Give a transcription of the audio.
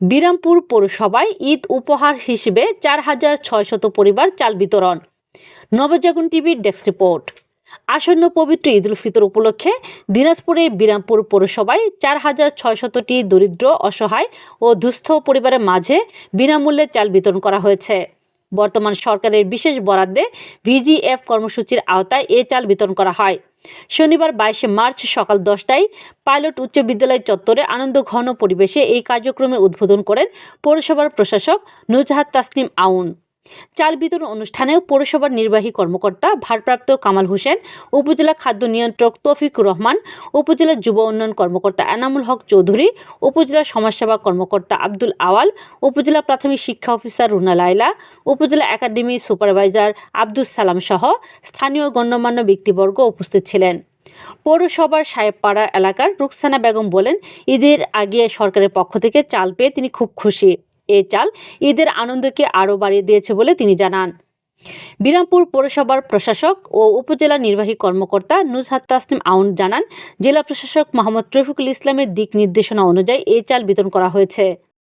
বিরামপুর পৌরসভায় ঈদ উপহার হিসেবে চার হাজার ছয়শত পরিবার চাল বিতরণ। নবজাগরণ টিভির ডেস্ক রিপোর্ট। আসন্ন পবিত্র ঈদ উল ফিতর উপলক্ষে দিনাজপুরে বিরামপুর পৌরসভায় চার হাজার ছয়শতটি দরিদ্র, অসহায় ও দুস্থ পরিবারের মাঝে বিনামূল্যে চাল বিতরণ করা হয়েছে। বর্তমান সরকারের বিশেষ বরাদ্দে ভিজিএফ কর্মসূচির আওতায় এ চাল বিতরণ করা হয়। শনিবার বাইশে মার্চ সকাল দশটায় পাইলট উচ্চ বিদ্যালয় চত্বরে আনন্দ ঘন পরিবেশে এই কার্যক্রমের উদ্বোধন করেন পৌরসভার প্রশাসক নুজহাত তাসলিম আউন। চাল বিতরণ অনুষ্ঠানে পৌরসভার নির্বাহী কর্মকর্তা ভারপ্রাপ্ত কামাল হোসেন, উপজেলা খাদ্য নিয়ন্ত্রক তৌফিকুর রহমান, উপজেলা যুব উন্নয়ন কর্মকর্তা এনামুল হক চৌধুরী, উপজেলা সমাজসেবা কর্মকর্তা আব্দুল আওয়াল, উপজেলা প্রাথমিক শিক্ষা অফিসার রুনা লাইলা উপজেলা একাডেমি সুপারভাইজার আব্দুল সালাম সহ স্থানীয় গণ্যমান্য ব্যক্তিবর্গ উপস্থিত ছিলেন। পৌরসভার সাহেবপাড়া এলাকার রুকসানা বেগম বলেন, ঈদের আগে সরকারের পক্ষ থেকে চাল পেয়ে তিনি খুব খুশি। এই চাল ঈদের আনন্দকে আরও বাড়িয়ে দিয়েছে বলে তিনি জানান। বিরামপুর পৌরসভার প্রশাসক ও উপজেলা নির্বাহী কর্মকর্তা নুজহাত তাসনিম আউন জানান, জেলা প্রশাসক মোহাম্মদ রফিকুল ইসলামের দিক নির্দেশনা অনুযায়ী এই চাল বিতরণ করা হয়েছে।